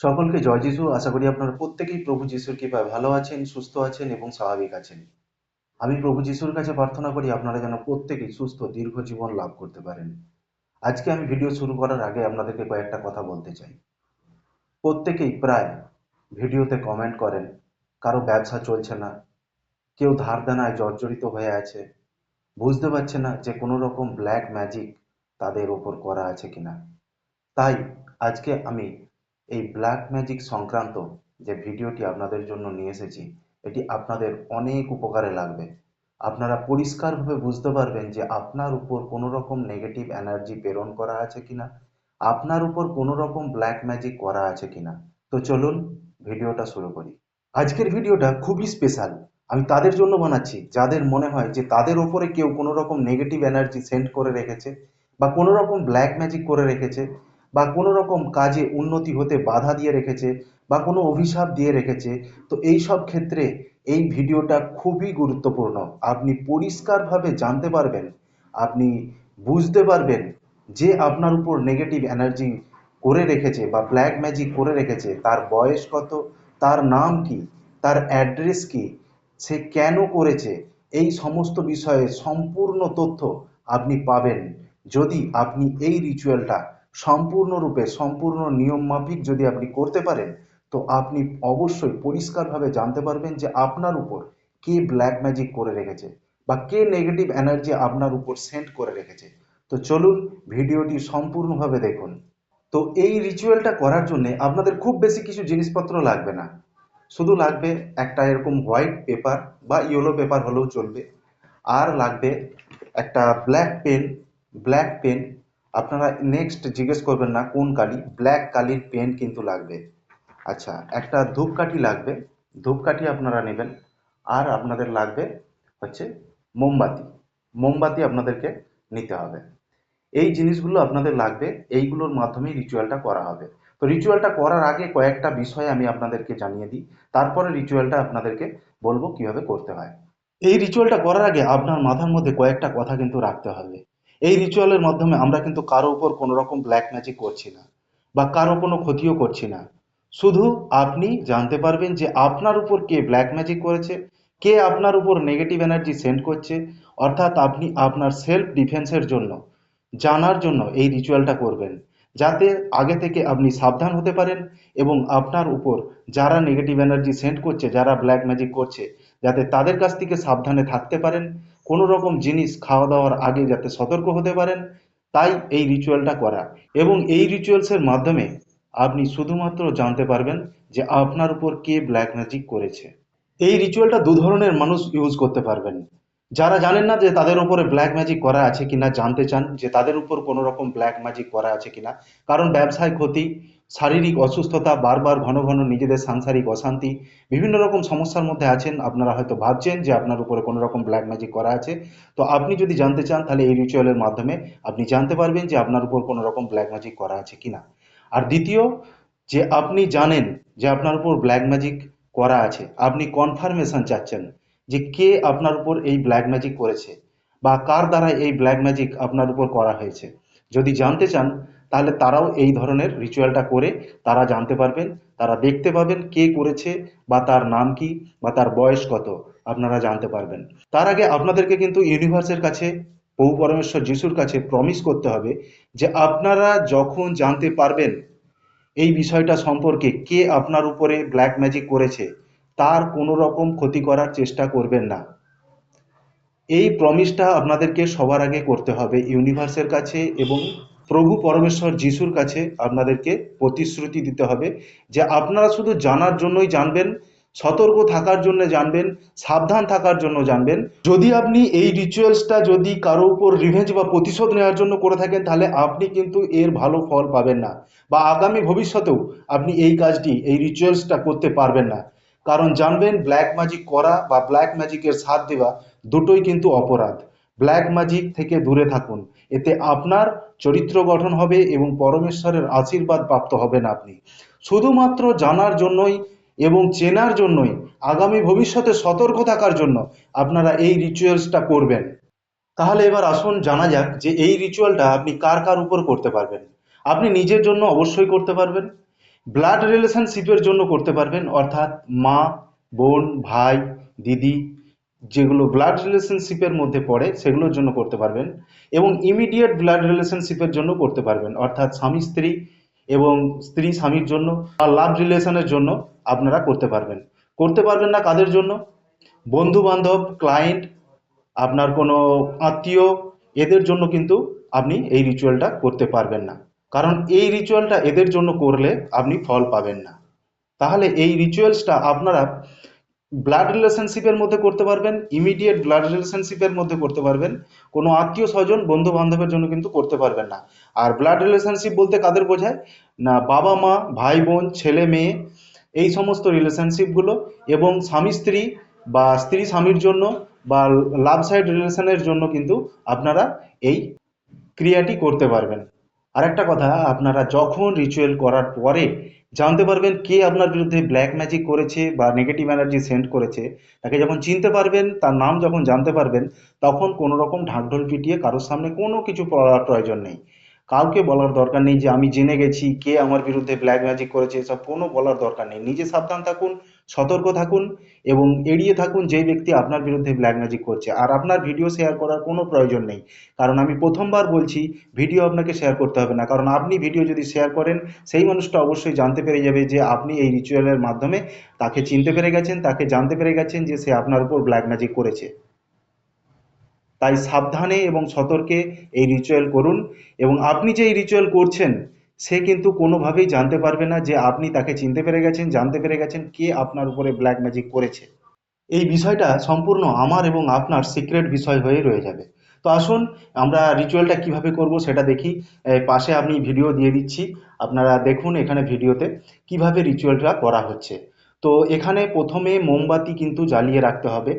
সকলকে জয় যিশু। আশা করি আপনারা প্রত্যেকেই প্রভু যিশুর কৃপায় ভালো আছেন, সুস্থ আছেন এবং স্বাভাবিক আছেন। আমি প্রভু যিশুর কাছে প্রার্থনা করি আপনারা যেন প্রত্যেকেই সুস্থ, দীর্ঘ জীবন লাভ করতে পারেন। আজকে আমি ভিডিও শুরু করার আগে আপনাদেরকে কয়েকটা কথা বলতে চাই। প্রত্যেকেই প্রায় ভিডিওতে কমেন্ট করেন, কারও ব্যবসা চলছে না, কেউ ধার দেনায় জর্জরিত হয়ে আছে, বুঝতে পারছে না যে কোনো রকম ব্ল্যাক ম্যাজিক তাদের ওপর করা আছে কিনা। তাই আজকে আমি এই ব্ল্যাক ম্যাজিক সংক্রান্ত যে ভিডিওটি আপনাদের জন্য নিয়ে এসেছি, এটি আপনাদের অনেক উপকারে লাগবে। আপনারা পরিষ্কারভাবে বুঝতে পারবেন যে আপনার উপর কোনো রকম নেগেটিভ এনার্জি প্রেরণ করা আছে কিনা, আপনার উপর কোনো রকম ব্ল্যাক ম্যাজিক করা আছে কিনা। তো চলুন ভিডিওটা শুরু করি। আজকের ভিডিওটা খুবই স্পেশাল আমি তাদের জন্য বানাচ্ছি, যাদের মনে হয় যে তাদের ওপরে কেউ কোনো রকম নেগেটিভ এনার্জি সেন্ড করে রেখেছে বা কোনো রকম ব্ল্যাক ম্যাজিক করে রেখেছে। বা কোনো রকম কাজে উন্নতি হতে বাধা দিয়ে রেখেছে বা কোনো অভিশাপ দিয়ে রেখেছে, তো এই সব ক্ষেত্রে এই ভিডিওটা খুবই গুরুত্বপূর্ণ। আপনি পরিষ্কারভাবে জানতে পারবেন, আপনি বুঝতে পারবেন যে আপনার উপর নেগেটিভ এনার্জি করে রেখেছে বা ব্ল্যাক ম্যাজিক করে রেখেছে, তার বয়স কত, তার নাম কি, তার অ্যাড্রেস কি, সে কেন করেছে, এই সমস্ত বিষয়ে সম্পূর্ণ তথ্য আপনি পাবেন যদি আপনি এই রিচুয়ালটা সম্পূর্ণরূপে সম্পূর্ণ নিয়ম মাফিক যদি আপনি করতে পারেন, তো আপনি অবশ্যই পরিষ্কারভাবে জানতে পারবেন যে আপনার উপর কে ব্ল্যাক ম্যাজিক করে রেখেছে বা কে নেগেটিভ এনার্জি আপনার উপর সেন্ড করে রেখেছে। তো চলুন ভিডিওটি সম্পূর্ণভাবে দেখুন। তো এই রিচুয়ালটা করার জন্য আপনাদের খুব বেশি কিছু জিনিসপত্র লাগবে না। শুধু লাগবে একটা এরকম হোয়াইট পেপার বা ইয়েলো পেপার হলেও চলবে। আর লাগবে একটা ব্ল্যাক পেন ব্ল্যাক পেন আপনারা নেক্সট জিজ্ঞেস করবেন না কোন কালি ব্ল্যাক কালির পেন কিন্তু লাগবে। আচ্ছা একটা ধূপকাঠি লাগবে, ধূপকাঠি আপনারা নেবেন। আর আপনাদের লাগবে হচ্ছে মোমবাতি। মোমবাতি আপনাদেরকে নিতে হবে। এই জিনিসগুলো আপনাদের লাগবে, এইগুলোর মাধ্যমেই রিচুয়ালটা করা হবে। তো রিচুয়ালটা করার আগে কয়েকটা বিষয় আমি আপনাদেরকে জানিয়ে দিই। তারপরে রিচুয়ালটা আপনাদেরকে বলব কীভাবে করতে হয়। এই রিচুয়ালটা করার আগে আপনার মাথার মধ্যে কয়েকটা কথা কিন্তু রাখতে হবে। এই রিচুয়ালের মাধ্যমে আমরা কিন্তু কারও উপর কোনো রকম ব্ল্যাক ম্যাজিক করছি না বা কারও কোনো ক্ষতিও করছি না। শুধু আপনি জানতে পারবেন যে আপনার উপর কে ব্ল্যাক ম্যাজিক করেছে, কে আপনার উপর নেগেটিভ এনার্জি সেন্ড করছে, অর্থাৎ আপনি আপনার সেলফ ডিফেন্সের জন্য, জানার জন্য এই রিচুয়ালটা করবেন। যাতে আগে থেকে আপনি সাবধান হতে পারেন এবং আপনার উপর যারা নেগেটিভ এনার্জি সেন্ড করছে, যারা ব্ল্যাক ম্যাজিক করছে, যাতে তাদের কাছ থেকে সাবধানে থাকতে পারেন। কোনো রকম জিনিস খাওয়া দাওয়ার আগে যাতে সতর্ক হতে পারেন, তাই এই রিচুয়ালটা করা। এবং এই রিচুয়ালসের মাধ্যমে আপনি শুধুমাত্র জানতে পারবেন যে আপনার উপর কে ব্ল্যাক ম্যাজিক করেছে। এই রিচুয়ালটা দু ধরনের মানুষ ইউজ করতে পারবেন। যারা জানেন না যে তাদের উপরে ব্ল্যাক ম্যাজিক করা আছে কিনা, জানতে চান যে তাদের উপর কোনো রকম ব্ল্যাক ম্যাজিক করা আছে কিনা। কারণ ব্যবসায় ক্ষতি শারীরিক অসুস্থতা, বারবার ঘন ঘন নিজেদের সাংসারিক অশান্তি, বিভিন্ন রকম সমস্যার মধ্যে আছেন, আপনারা হয়তো ভাবছেন যে আপনার উপরে কোনো রকম ব্ল্যাক ম্যাজিক করা আছে। তো আপনি যদি জানতে চান, তাহলে এই রিচুয়ালের মাধ্যমে আপনি জানতে পারবেন যে আপনার উপর কোনো রকম ব্ল্যাক ম্যাজিক করা আছে কিনা। আর দ্বিতীয়, যে আপনি জানেন যে আপনার উপর ব্ল্যাক ম্যাজিক করা আছে, আপনি কনফার্মেশন চাচ্ছেন যে কে আপনার উপর এই ব্ল্যাক ম্যাজিক করেছে বা কার দ্বারা এই ব্ল্যাক ম্যাজিক আপনার উপর করা হয়েছে। যদি জানতে চান তাহলে তারাও এই ধরনের রিচুয়ালটা করে তারা জানতে পারবেন, তারা দেখতে পাবেন কে করেছে বা তার নাম কি বা তার বয়স কত, আপনারা জানতে পারবেন। তার আগে আপনাদেরকে কিন্তু ইউনিভার্সের কাছে প্রভু পরমেশ্বর যিশুর কাছে প্রমিস করতে হবে যে আপনারা যখন জানতে পারবেন এই বিষয়টা সম্পর্কে কে আপনার উপরে ব্ল্যাক ম্যাজিক করেছে, তার কোনো রকম ক্ষতি করার চেষ্টা করবেন না। এই প্রমিসটা আপনাদেরকে সবার আগে করতে হবে ইউনিভার্সের কাছে এবং প্রভু পরমেশ্বর যিশুর কাছে আপনাদেরকে প্রতিশ্রুতি দিতে হবে যে আপনারা শুধু জানার জন্যই জানবেন, সতর্ক থাকার জন্য জানবেন, সাবধান থাকার জন্য জানবেন। যদি আপনি এই রিচুয়ালসটা যদি কারও উপর রিভেঞ্জ বা প্রতিশোধ নেওয়ার জন্য করে থাকেন, তাহলে আপনি কিন্তু এর ভালো ফল পাবেন না। বা আগামী ভবিষ্যতেও আপনি এই কাজটি, এই রিচুয়ালসটা করতে পারবেন না। কারণ জানবেন ব্ল্যাক ম্যাজিক করা বা ব্ল্যাক ম্যাজিকের সাথ দেওয়া দুটোই কিন্তু অপরাধ। ব্ল্যাক ম্যাজিক থেকে দূরে থাকুন। এতে আপনার চরিত্র গঠন হবে এবং পরমেশ্বরের আশীর্বাদ প্রাপ্ত হবেন আপনি। শুধুমাত্র জানার জন্যই এবং চেনার জন্যই, আগামী ভবিষ্যতে সতর্ক থাকার জন্য আপনারা এই রিচুয়ালসটা করবেন। তাহলে এবার আসুন জানা যাক যে এই রিচুয়ালটা আপনি কার কার উপর করতে পারবেন। আপনি নিজের জন্য অবশ্যই করতে পারবেন। ব্লাড রিলেশনশিপের জন্য করতে পারবেন। অর্থাৎ মা, বোন, ভাই, দিদি যেগুলো ব্লাড রিলেশনশিপের মধ্যে পড়ে, সেগুলোর জন্য করতে পারবেন এবং ইমিডিয়েট ব্লাড রিলেশনশিপের জন্য করতে পারবেন। অর্থাৎ স্বামী, স্ত্রী এবং স্ত্রী স্বামীর জন্য বা লাভ রিলেশনের জন্য আপনারা করতে পারবেন। করতে পারবেন না কাদের জন্য? বন্ধু বান্ধব ক্লায়েন্ট আপনার কোনো আত্মীয়, এদের জন্য কিন্তু আপনি এই রিচুয়ালটা করতে পারবেন না। কারণ এই রিচুয়ালটা এদের জন্য করলে আপনি ফল পাবেন না। তাহলে এই রিচুয়ালসটা আপনারা ব্লাড রিলেশনশিপের মধ্যে করতে পারবেন ইমিডিয়েট ব্লাড রিলেশনশিপের মধ্যে করতে পারবেন, কোনো আত্মীয় স্বজন বন্ধু বান্ধবের জন্য কিন্তু করতে পারবেন না। আর ব্লাড রিলেশনশিপ বলতে কাদের বোঝায়? না, বাবা মা, ভাই বোন, ছেলে মেয়ে, এই সমস্ত রিলেশনশিপগুলো এবং স্বামী স্ত্রী বা স্ত্রী স্বামীর জন্য বা লাভ সাইড রিলেশনের জন্য কিন্তু আপনারা এই ক্রিয়াটি করতে পারবেন। আরেকটা কথা, আপনারা যখন রিচুয়াল করার পরে জানতে পারবেন কে আপনার বিরুদ্ধে ব্ল্যাক ম্যাজিক করেছে বা নেগেটিভ এনার্জি সেন্ড করেছে। তাকে যখন চিনতে পারবেন, তার নাম যখন জানতে পারবেন, তখন কোনো রকম ঢাকঢোল পিটিয়ে কারোর সামনে কোনো কিছু বলার প্রয়োজন নেই। কাউকে বলার দরকার নেই যে, আমি জেনে গেছি কে আমার বিরুদ্ধে ব্ল্যাক ম্যাজিক করেছে এসব কোনো বলার দরকার নেই। নিজে সাবধান থাকুন সতর্ক থাকুন এবং এড়িয়ে থাকুন যেই ব্যক্তি আপনার বিরুদ্ধে ব্ল্যাক ম্যাজিক করছে। আর আপনার ভিডিও শেয়ার করার কোনো প্রয়োজন নেই। কারণ আমি প্রথমবার বলছি ভিডিও আপনাকে শেয়ার করতে হবে না। কারণ আপনি ভিডিও যদি শেয়ার করেন, সেই মানুষটা অবশ্যই জানতে পেরে যাবে যে আপনি এই রিচুয়ালের মাধ্যমে তাকে চিনতে পেরে গেছেন, তাকে জানতে পেরে গেছেন যে সে আপনার উপর ব্ল্যাক ম্যাজিক করেছে। তাই সাবধানে এবং সতর্কে এই রিচুয়াল করুন এবং আপনি যে এই রিচুয়াল করছেন সে কিন্তু কোনোভাবেই জানতে পারবে না যে আপনি তাকে চিনতে পেরে গেছেন, জানতে পেরে গেছেন কে আপনার উপরে ব্ল্যাক ম্যাজিক করেছে। এই বিষয়টা সম্পূর্ণ আমার এবং আপনার সিক্রেট বিষয় হয়ে রয়ে যাবে। তো আসুন, আমরা রিচুয়ালটা কীভাবে করব সেটা দেখি। পাশে আমি ভিডিও দিয়ে দিচ্ছি। আপনারা দেখুন এখানে ভিডিওতে কীভাবে রিচুয়ালটা করা হচ্ছে। তো এখানে প্রথমে মোমবাতি কিন্তু জ্বালিয়ে রাখতে হবে।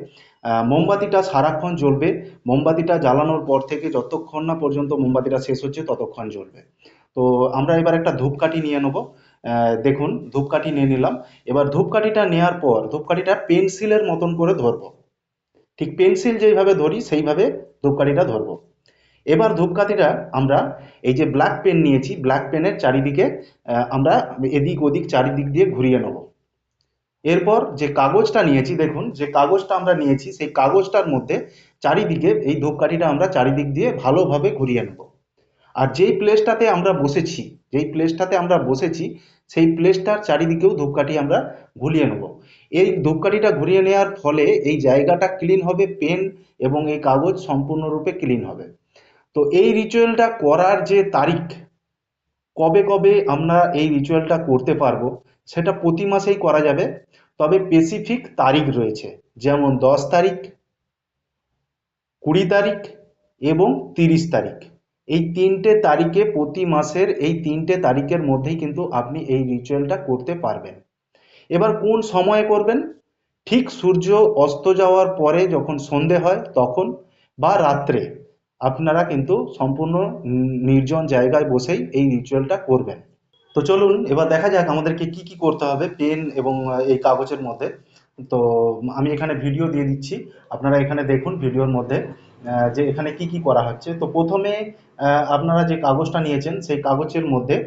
মোমবাতিটা সারাক্ষণ জ্বলবে। মোমবাতিটা জ্বালানোর পর থেকে যতক্ষণ না পর্যন্ত মোমবাতিটা শেষ হচ্ছে ততক্ষণ জ্বলবে। তো আমরা এবার একটা ধূপকাঠি নিয়ে নেব। দেখুন, ধূপকাঠি নিয়ে নিলাম। এবার ধূপকাঠিটা নেওয়ার পর, ধূপকাঠিটা পেন্সিলের মতন করে ধরবো। ঠিক পেন্সিল যেইভাবে ধরি, সেইভাবে ধূপকাঠিটা ধরবো। এবার ধূপকাঠিটা আমরা, এই যে ব্ল্যাক পেন নিয়েছি, ব্ল্যাক পেনের চারিদিকে আমরা এদিক ওদিক চারিদিক দিয়ে ঘুরিয়ে নেব। এরপর যে কাগজটা নিয়েছি, দেখুন, যে কাগজটা আমরা নিয়েছি, সেই কাগজটার মধ্যে চারিদিকে এই ধূপকাঠিটা আমরা চারিদিক দিয়ে ভালোভাবে ঘুরিয়ে নেব। আর যেই প্লেসটাতে আমরা বসেছি, যেই প্লেসটাতে আমরা বসেছি, সেই প্লেসটার চারিদিকেও ধূপকাঠি আমরা ঘুরিয়ে নেব। এই ধূপকাঠিটা ঘুরিয়ে নেওয়ার ফলে এই জায়গাটা ক্লিন হবে পেন এবং এই কাগজ সম্পূর্ণরূপে ক্লিন হবে। তো এই রিচুয়ালটা করার যে তারিখ, কবে কবে আমরা এই রিচুয়ালটা করতে পারব, সেটা প্রতি মাসেই করা যাবে। তবে স্পেসিফিক তারিখ রয়েছে, যেমন দশ তারিখ, কুড়ি তারিখ এবং তিরিশ তারিখ। এই তিনটে তারিখে প্রতি মাসের এই তিনটে তারিখের মধ্যেই কিন্তু আপনি এই রিচুয়ালটা করতে পারবেন। এবার কোন সময়ে করবেন? ঠিক সূর্য অস্ত যাওয়ার পরে যখন সন্ধে হয় তখন বা রাত্রে আপনারা কিন্তু সম্পূর্ণ নির্জন জায়গায় বসেই এই রিচুয়ালটা করবেন। তো চলুন এবার দেখা যাক আমাদেরকে কি কি করতে হবে পেন এবং এই কাগজের মধ্যে। তো আমি এখানে ভিডিও দিয়ে দিচ্ছি। আপনারা এখানে দেখুন ভিডিওর মধ্যে যে এখানে কি কি করা হচ্ছে। তো প্রথমে আপনারা যে কাগজটা নিয়েছেন, সেই কাগজের মধ্যে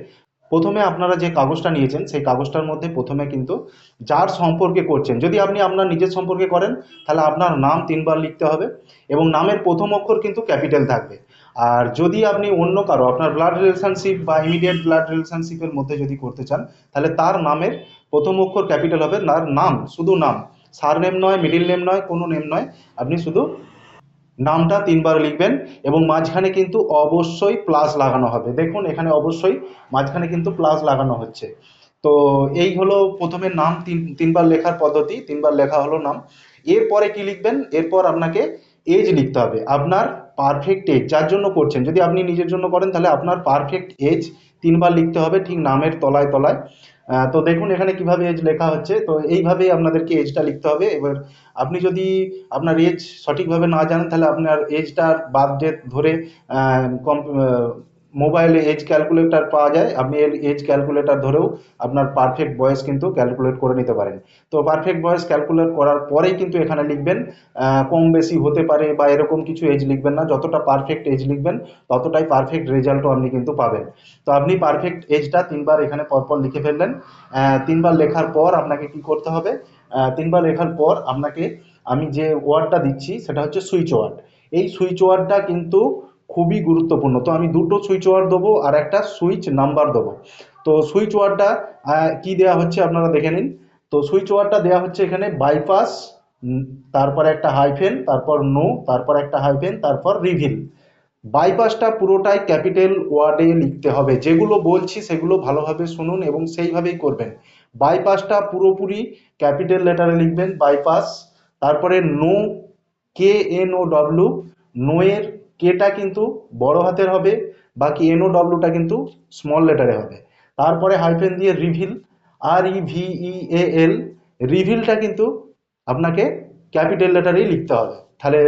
প্রথমে আপনারা যে কাগজটা নিয়েছেন, সেই কাগজটার মধ্যে প্রথমে কিন্তু যার সম্পর্কে করছেন। যদি আপনি আপনার নিজের সম্পর্কে করেন, তাহলে আপনার নাম তিনবার লিখতে হবে এবং নামের প্রথম অক্ষর কিন্তু ক্যাপিটাল থাকবে। আর যদি আপনি অন্য কারও, আপনার ব্লাড রিলেশনশিপ বা ইমিডিয়েট ব্লাড রিলেশনশিপের মধ্যে যদি করতে চান, তাহলে তার নামের প্রথম অক্ষর ক্যাপিটাল হবে, তার নাম, শুধু নাম। সার নেম নয় মিডিল নেম নয়, কোনো নেম নয়, আপনি শুধু নামটা তিনবার লিখবেন এবং মাঝখানে কিন্তু অবশ্যই প্লাস লাগানো হবে। দেখুন, এখানে অবশ্যই মাঝখানে কিন্তু প্লাস লাগানো হচ্ছে। তো এই হলো প্রথমে নাম, তিন, তিনবার লেখার পদ্ধতি, তিনবার লেখা হলো নাম। এরপরে কি লিখবেন? এরপর আপনাকে এজ লিখতে হবে। আপনার পারফেক্ট এজ যার জন্য করছেন। যদি আপনি নিজের জন্য করেন, তাহলে আপনার পারফেক্ট এজ তিনবার লিখতে হবে ঠিক নামের তলায় তলায়। তো দেখুন এখানে কীভাবে এজ লেখা হচ্ছে। তো এইভাবেই আপনাদেরকে এজটা লিখতে হবে। এবার আপনি যদি আপনার এজ সঠিকভাবে না জানেন, তাহলে আপনার এজটার বাদ দিয়ে ধরে কম মোবাইলে এজ ক্যালকুলেটর পাওয়া যায়। আপনি এজ ক্যালকুলেটর ধরেও আপনার পারফেক্ট বয়স কিন্তু ক্যালকুলেট করে নিতে পারেন। তো পারফেক্ট বয়স ক্যালকুলেট করার পরেই কিন্তু এখানে লিখবেন কম বেশি হতে পারে বা এরকম কিছু এজ লিখবেন না। যতটা পারফেক্ট এজ লিখবেন, ততটাই পারফেক্ট রেজাল্টও আপনি কিন্তু পাবেন। তো আপনি পারফেক্ট এজটা তিনবার এখানে পরপর লিখে ফেললেন। তিনবার লেখার পর আপনাকে কি করতে হবে? তিনবার লেখার পর আপনাকে আমি যে ওয়ার্ডটা দিচ্ছি, সেটা হচ্ছে সুইচ ওয়ার্ড এই সুইচ ওয়ার্ডটা কিন্তু খুবই গুরুত্বপূর্ণ। তো আমি দুটো সুইচ ওয়ার্ড দেবো আর একটা সুইচ নাম্বার দেবো। তো সুইচ ওয়ার্ডটা কি দেওয়া হচ্ছে আপনারা দেখে নিন। তো সুইচ ওয়ার্ডটা দেওয়া হচ্ছে এখানে বাইপাস তারপর একটা হাইফেন তারপর নো তারপর একটা হাইফেন তারপর রিভিল বাইপাসটা পুরোটাই ক্যাপিটাল ওয়ার্ডে লিখতে হবে। যেগুলো বলছি সেগুলো ভালোভাবে শুনুন এবং সেইভাবেই করবেন। বাইপাসটা পুরোপুরি ক্যাপিটাল লেটারে লিখবেন বাইপাস তারপরে know K N O W নোয়ের কেটা কিন্তু বড় হাতের হবে, বাকি এন ও ডব্লুটা কিন্তু স্মল লেটারে হবে। তারপরে হাইফেন দিয়ে রিভিল আর ই ভি ই এ এল রিভিলটা কিন্তু আপনাকে ক্যাপিটাল লেটারেই লিখতে হবে। তাহলে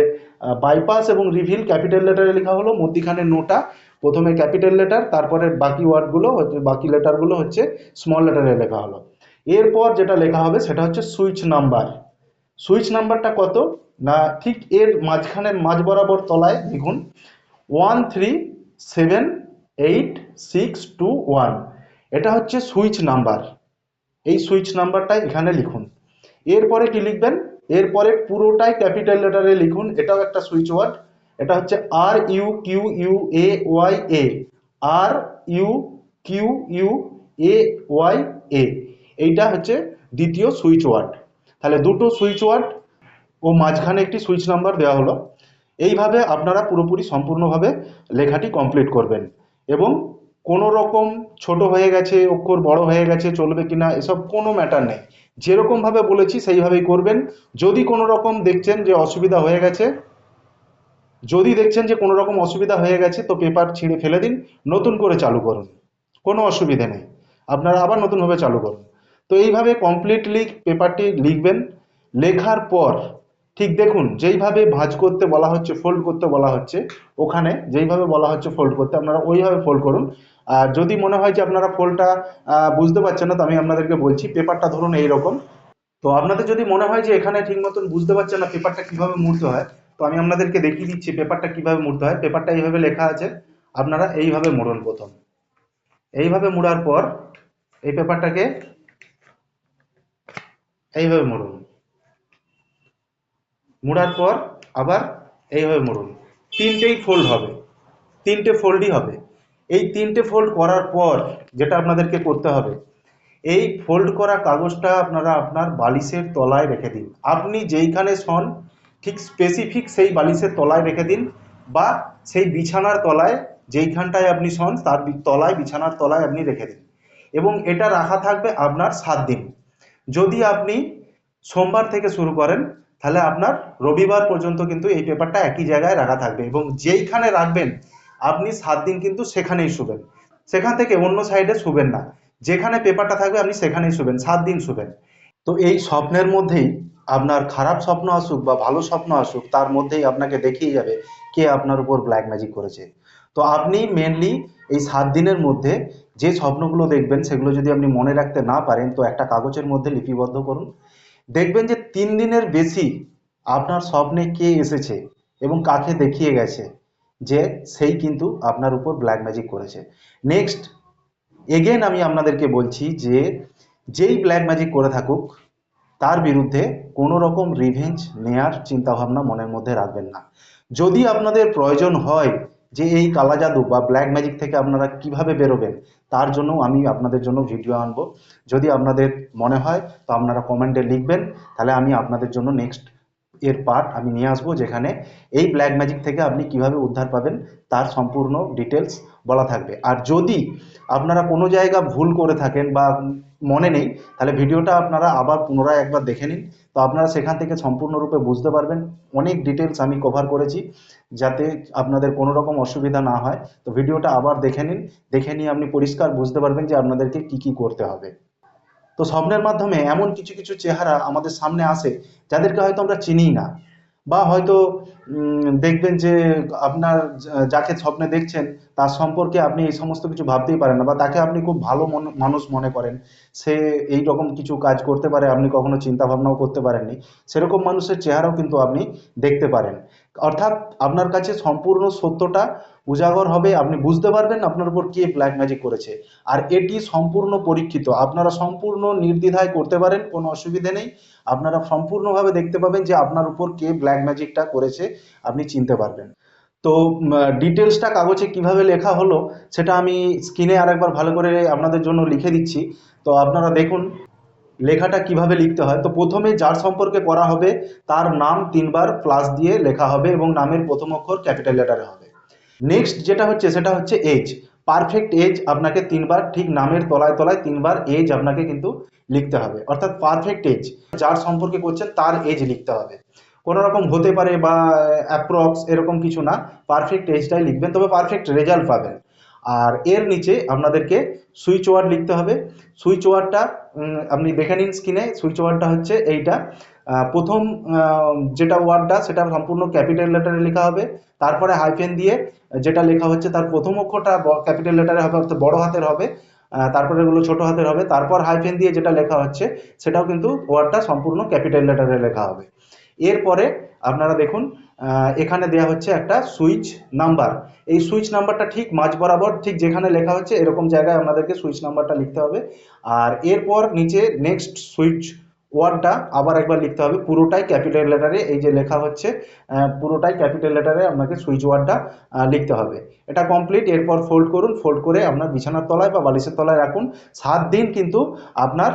বাইপাস এবং রিভিল ক্যাপিটাল লেটারে লেখা হলো, মধ্যিখানে নোটা, প্রথমে ক্যাপিটাল লেটার তারপরে বাকি ওয়ার্ডগুলো বাকি লেটারগুলো হচ্ছে স্মল লেটারে লেখা হলো। এরপর যেটা লেখা হবে, সেটা হচ্ছে সুইচ নাম্বার সুইচ নাম্বারটা কত? না, ঠিক এর মাঝখানে মাঝ বরাবর তলায় লিখুন one three seven eight six two one এটা হচ্ছে সুইচ নাম্বার এই সুইচ নাম্বারটা এখানে লিখুন। এরপরে কি লিখবেন? এরপরে পুরোটাই ক্যাপিটাল লেটারে লিখুন। এটাও একটা সুইচ ওয়ার্ড এটা হচ্ছে R U Q U A Y A R U Q U A Y A এইটা হচ্ছে দ্বিতীয় সুইচ ওয়ার্ড তাহলে দুটো সুইচ ওয়ার্ড ও মাঝখানে একটি সুইচ নাম্বার দেওয়া হলো। এইভাবে আপনারা পুরোপুরি সম্পূর্ণভাবে লেখাটি কমপ্লিট করবেন এবং কোনো রকম ছোট হয়ে গেছে, অক্ষর বড় হয়ে গেছে, চলবে কিনা, এসব কোনো ম্যাটার নেই। যেরকমভাবে বলেছি সেইভাবেই করবেন। যদি কোনো রকম দেখছেন যে অসুবিধা হয়ে গেছে, যদি দেখছেন যে কোনো রকম অসুবিধা হয়ে গেছে, তো পেপার ছিঁড়ে ফেলে দিন, নতুন করে চালু করুন। কোনো অসুবিধা নেই। আপনারা আবার নতুনভাবে চালু করুন। তো এইভাবে কমপ্লিটলি পেপারটি লিখবেন। লেখার পর ঠিক দেখুন, যেইভাবে ভাঁজ করতে বলা হচ্ছে ফোল্ড করতে বলা হচ্ছে, ওখানে যেইভাবে বলা হচ্ছে ফোল্ড করতে, আপনারা ওইভাবে ফোল্ড করুন। আর যদি মনে হয় যে আপনারা ফোল্ডটা বুঝতে পারছেন না, তো আমি আপনাদেরকে বলছি, পেপারটা ধরুন এইরকম। তো আপনাদের যদি মনে হয় যে এখানে ঠিক মতন বুঝতে পারছেন না পেপারটা কীভাবে মুড়তে হয়, তো আমি আপনাদেরকে দেখিয়ে দিচ্ছি পেপারটা কীভাবে মুড়তে হয়। পেপারটা এইভাবে লেখা আছে, আপনারা এইভাবে মুড়ুন প্রথম। এইভাবে মুড়ার পর এই পেপারটাকে এইভাবে মুড়ুন। মুড়ার পর আবার এইভাবে মুড়ুন। তিনটেই ফোল্ড হবে। তিনটে ফোল্ডই হবে। এই তিনটে ফোল্ড করার পর যেটা আপনাদেরকে করতে হবে, এই ফোল্ড করা কাগজটা আপনারা আপনার বালিশের তলায় রেখে দিন। আপনি যেইখানে শন, ঠিক স্পেসিফিক সেই বালিশের তলায় রেখে দিন বা সেই বিছানার তলায়, যেইখানটায় আপনি শন, তার তলায়, বিছানার তলায় আপনি রেখে দিন। এবং এটা রাখা থাকবে আপনার সাত দিন। যদি আপনি সোমবার থেকে শুরু করেন তাহলে আপনার রবিবার পর্যন্ত কিন্তু এই পেপারটা একই জায়গায় রাখা থাকবে এবং যেইখানে রাখবেন, আপনি সাত দিন কিন্তু সেখানেই শুবেন। সেখান থেকে অন্য সাইডে শুবেন না। যেখানে পেপারটা থাকবে, আপনি সেখানেই শুবেন, সাত দিন শুবেন। তো এই স্বপ্নের মধ্যেই আপনার খারাপ স্বপ্ন আসুক বা ভালো স্বপ্ন আসুক, তার মধ্যেই আপনাকে দেখিয়ে যাবে কে আপনার উপর ব্ল্যাক ম্যাজিক করেছে। তো আপনি মেনলি এই সাত দিনের মধ্যে যে স্বপ্নগুলো দেখবেন, সেগুলো যদি আপনি মনে রাখতে না পারেন, তো একটা কাগজের মধ্যে লিপিবদ্ধ করুন। দেখবেন যে তিন দিনের বেশি আপনার স্বপ্নে কে এসেছে এবং কাকে দেখিয়ে গেছে যে সেই কিন্তু আপনার উপর ব্ল্যাক ম্যাজিক করেছে। নেক্সট এগেন আমি আপনাদেরকে বলছি যে যেই ব্ল্যাক ম্যাজিক করে থাকুক, তার বিরুদ্ধে কোনো রকম রিভেঞ্জ নেয়ার চিন্তাভাবনা মনের মধ্যে রাখবেন না। যদি আপনাদের প্রয়োজন হয় যে এই কালা জাদু বা ব্ল্যাক ম্যাজিক থেকে আপনারা কীভাবে বেরোবেন, তার জন্য আমি আপনাদের জন্য ভিডিও আনব। যদি আপনাদের মনে হয়, তো আপনারা কমেন্টে লিখবেন। তাহলে আমি আপনাদের জন্য নেক্সট এর পার্ট আমি নিয়ে আসব, যেখানে এই ব্ল্যাক ম্যাজিক থেকে আপনি কীভাবে উদ্ধার পাবেন, তার সম্পূর্ণ ডিটেলস বলা থাকবে। আর যদি আপনারা কোনো জায়গা ভুল করে থাকেন বা মনে নেই, তাহলে ভিডিওটা আপনারা আবার পুনরায় একবার দেখে নিন। তো আপনারা সেখান থেকে সম্পূর্ণরূপে বুঝতে পারবেন। অনেক ডিটেলস আমি কভার করেছি, যাতে আপনাদের কোনো রকম অসুবিধা না হয়। তো ভিডিওটা আবার দেখে নিন। দেখে নিয়ে আপনি পরিষ্কার বুঝতে পারবেন যে আপনাদেরকে কি কি করতে হবে। তো স্বপ্নের মাধ্যমে এমন কিছু কিছু চেহারা আমাদের সামনে আসে যাদেরকে হয়তো আমরা চিনিই না। বা হয়তো দেখবেন যে আপনার যাকে স্বপ্নে দেখছেন, তার সম্পর্কে আপনি এই সমস্ত কিছু ভাবতেই পারেন না বা তাকে আপনি খুব ভালো মন- মানুষ মনে করেন। সে এই রকম কিছু কাজ করতে পারে, আপনি কখনো চিন্তা ভাবনাও করতে পারেননি। সেরকম মানুষের চেহারাও কিন্তু আপনি দেখতে পারেন। অর্থাৎ আপনার কাছে সম্পূর্ণ সত্যটা উজাগর হবে, আপনি বুঝতে পারবেন আপনার উপর কে ব্ল্যাক ম্যাজিক করেছে। আর এটি সম্পূর্ণ পরীক্ষিত। আপনারা সম্পূর্ণ নির্দ্বিধায় করতে পারেন, কোনো অসুবিধে নেই। আপনারা সম্পূর্ণভাবে দেখতে পাবেন যে আপনার উপর কে ব্ল্যাক ম্যাজিকটা করেছে, আপনি চিনতে পারবেন। তো ডিটেলসটা কাগজে কীভাবে লেখা হলো, সেটা আমি স্ক্রিনে আরেকবার ভালো করে আপনাদের জন্য লিখে দিচ্ছি। তো আপনারা দেখুন, লেখাটা কীভাবে লিখতে হয়। তো প্রথমে যার সম্পর্কে করা হবে, তার নাম তিনবার প্লাস দিয়ে লেখা হবে এবং নামের প্রথম অক্ষর ক্যাপিটাল লেটারে হবে। নেক্সট যেটা হচ্ছে, সেটা হচ্ছে এজ পারফেক্ট এজ আপনাকে তিনবার, ঠিক নামের তলায় তলায় তিনবার এজ আপনাকে কিন্তু লিখতে হবে। অর্থাৎ পারফেক্ট এজ যার সম্পর্কে করছেন, তার এজ লিখতে হবে। কোনো রকম হতে পারে বা অ্যাপ্রক্স এরকম কিছু না। পারফেক্ট এজটাই লিখবেন, তবে পারফেক্ট রেজাল্ট পাবেন। আর এর নিচে আপনাদেরকে সুইচ ওয়ার্ড লিখতে হবে। সুইচ ওয়ার্ডটা আপনি দেখে নিন স্ক্রিনে সুইচ ওয়ার্ডটা হচ্ছে এইটা। প্রথম যেটা ওয়ার্ডটা সেটা সম্পূর্ণ ক্যাপিটাল লেটারে লেখা হবে। তারপরে হাইফেন দিয়ে যেটা লেখা হচ্ছে, তার প্রথম অক্ষরটা ক্যাপিটাল লেটারে হবে, অর্থাৎ বড় হাতের হবে। তারপরে এগুলো ছোট হাতের হবে। তারপর হাইফেন দিয়ে যেটা লেখা হচ্ছে, সেটাও কিন্তু ওয়ার্ডটা সম্পূর্ণ ক্যাপিটাল লেটারে লেখা হবে। এরপরে আপনারা দেখুন এখানে দেওয়া হচ্ছে একটা সুইচ নাম্বার। এই সুইচ নাম্বারটা ঠিক মাঝ বরাবর, ঠিক যেখানে লেখা হচ্ছে এরকম জায়গায় আপনাদেরকে সুইচ নাম্বারটা লিখতে হবে। আর এরপর নিচে নেক্সট সুইচ ওয়ার্ডটা আবার একবার লিখতে হবে, পুরোটাই ক্যাপিটাল লেটারে, এই যে লেখা হচ্ছে পুরোটাই ক্যাপিটাল লেটারে আপনাকে সুইচ ওয়ার্ডটা লিখতে হবে। এটা কমপ্লিট, এরপর ফোল্ড করুন, ফোল্ড করে আপনার বিছানার তলায় বা বালিশের তলায় রাখুন। সাত দিন কিন্তু আপনার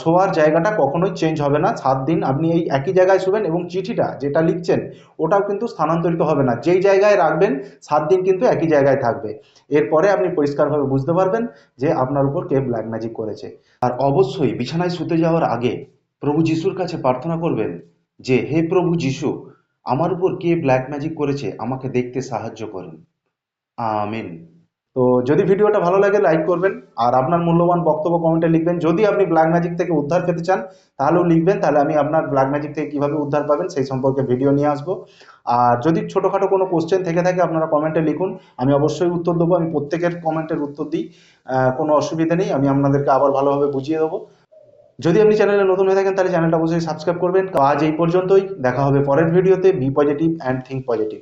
শোয়ার জায়গাটা কখনোই চেঞ্জ হবে না। সাত দিন আপনি এই একই জায়গায় শুবেন এবং চিঠিটা যেটা লিখছেন, ওটাও কিন্তু স্থানান্তরিত হবে না। যেই জায়গায় রাখবেন, সাত দিন কিন্তু একই জায়গায় থাকবে। এরপরে আপনি পরিষ্কারভাবে বুঝতে পারবেন যে আপনার উপর কে ব্ল্যাক ম্যাজিক করেছে। আর অবশ্যই বিছানায় শুতে যাওয়ার আগে প্রভু যিশুর কাছে প্রার্থনা করবেন যে, হে প্রভু যিশু, আমার উপর কে ব্ল্যাক ম্যাজিক করেছে, আমাকে দেখতে সাহায্য করুন। আমেন। তো যদি ভিডিওটা ভালো লাগে লাইক করবেন। আর আপনার মূল্যবান বক্তব্য কমেন্টে লিখবেন। যদি আপনি ব্ল্যাক ম্যাজিক থেকে উদ্ধার পেতে চান, তাহলেও লিখবেন। তাহলে আমি আপনার ব্ল্যাক ম্যাজিক থেকে কীভাবে উদ্ধার পাবেন, সেই সম্পর্কে ভিডিও নিয়ে আসব। আর যদি ছোটোখাটো কোনো কোশ্চেন থেকে থাকে, আপনারা কমেন্টে লিখুন। আমি অবশ্যই উত্তর দেবো। আমি প্রত্যেকের কমেন্টের উত্তর দিই। কোনো অসুবিধা নেই। আমি আপনাদেরকে আবার ভালোভাবে বুঝিয়ে দেবো। যদি আপনি চ্যানেলে নতুন হয়ে থাকেন, তাহলে চ্যানেলটা অবশ্যই সাবস্ক্রাইব করবেন। আজ এই পর্যন্তই। দেখা হবে পরের ভিডিওতে be positive and think positive